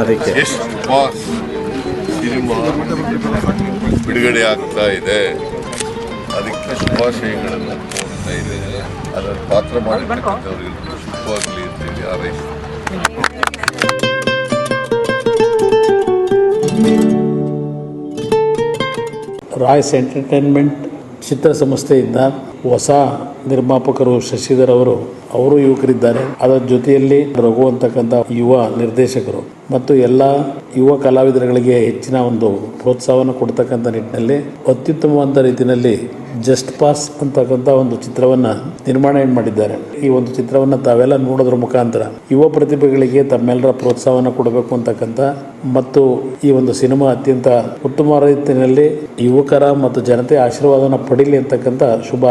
ಅದಕ್ಕೆ. ಎಷ್ಟು boss cinema ಬಿಡುಗಡೆ ಆಗ್ತಾ ಇದೆ? ಅದಕ್ಕೆ ಶುಭಾಶಯಗಳನ್ನು ಕೋರ್ತಾ ಇದ್ದೇನೆ. ಅದರ ಪಾತ್ರ ಮಾಡಿರ್ತಕ್ಕಂಥವ್ರಿಗೆ ಶುಭವಾಗಲಿ ಅಂತೇಳಿ ಹಾರೈಸ್ತೀನಿ. ರಾಯ್ಸ್ ಎಂಟರ್ಟೈನ್ಮೆಂಟ್ ಚಿತ್ರ ಸಂಸ್ಥೆಯಿಂದ ಹೊಸ ನಿರ್ಮಾಪಕರು ಶಶಿಧರ್ ಅವರು ಅವರು ಯುವಕರಿದ್ದಾರೆ. ಅದರ ಜೊತೆಯಲ್ಲಿ ರಘು ಅಂತಕ್ಕಂಥ ಯುವ ನಿರ್ದೇಶಕರು ಮತ್ತು ಎಲ್ಲ ಯುವ ಕಲಾವಿದರುಗಳಿಗೆ ಹೆಚ್ಚಿನ ಒಂದು ಪ್ರೋತ್ಸಾಹವನ್ನು ಕೊಡ್ತಕ್ಕಂಥ ನಿಟ್ಟಿನಲ್ಲಿ ಅತ್ಯುತ್ತಮವಾದ ರೀತಿಯಲ್ಲಿ ಜಸ್ಟ್ ಪಾಸ್ ಅಂತಕ್ಕಂಥ ಒಂದು ಚಿತ್ರವನ್ನ ನಿರ್ಮಾಣ ಮಾಡಿದ್ದಾರೆ. ಈ ಒಂದು ಚಿತ್ರವನ್ನ ತಾವೆಲ್ಲ ನೋಡೋದ್ರ ಮುಖಾಂತರ ಯುವ ಪ್ರತಿಭೆಗಳಿಗೆ ತಮ್ಮೆಲ್ಲರ ಪ್ರೋತ್ಸಾಹವನ್ನು ಕೊಡಬೇಕು ಅಂತಕ್ಕಂಥ ಮತ್ತು ಈ ಒಂದು ಸಿನಿಮಾ ಅತ್ಯಂತ ಉತ್ತಮ ರೀತಿಯಲ್ಲಿ ಯುವಕರ ಮತ್ತು ಜನತೆ ಆಶೀರ್ವಾದನ ಪಡೀಲಿ ಅಂತಕ್ಕಂಥ ಶುಭ